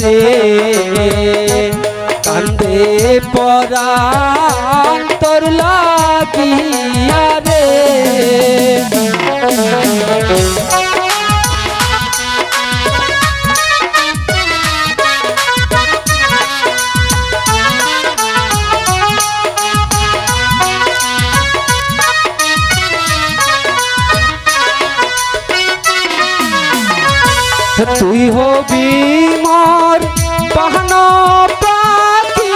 কান্দে কান্দে পরা তোর লাগি তুই হবি মোর পাহন পাখি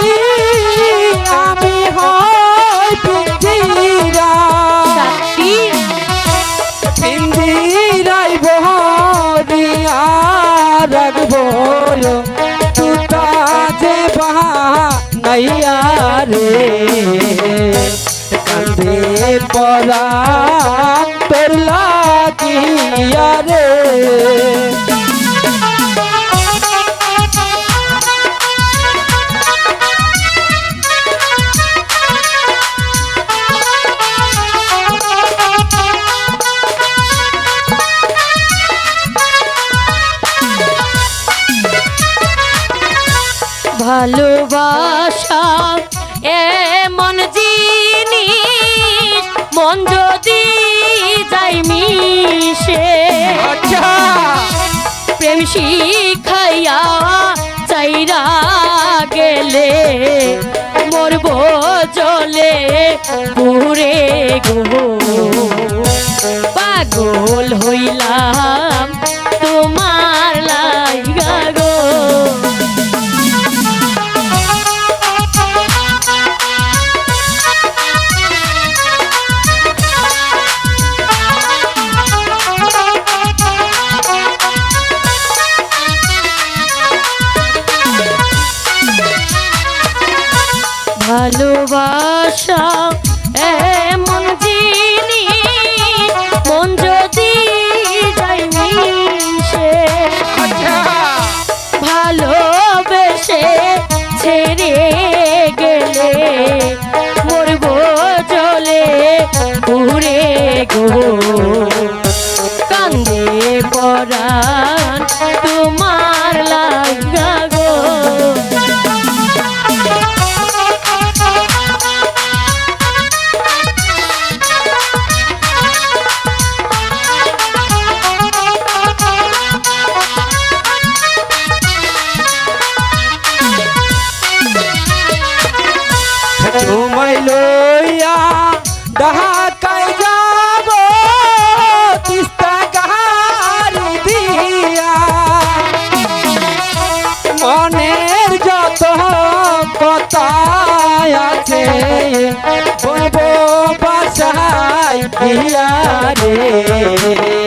আমি হয় পিঞ্জিরা। পিঞ্জিরাই বহরিয়া রাখব তুতা যে বাহা নাইয়া রে। কান্দে পরা তোর লাগিয়া রে। ভালোবাসা এমন জিনিস মন যদি যাই মিশে। আচ্ছা। প্রেম শিখাইয়া চাইরা গেলে মরব জলে পুরে গো। ভালোবাসা এমন যিনি মন যদি মিশে। আচ্ছা। ভালোবেসে ছেড়ে গেলে মরব জলে ঘুরে গো তোমায় লইয়া ঢাকায় যাব, তিস্তা গাড়ি দিয়া। মনের যত কথা আছে, বলব বাসায় গিয়া রে।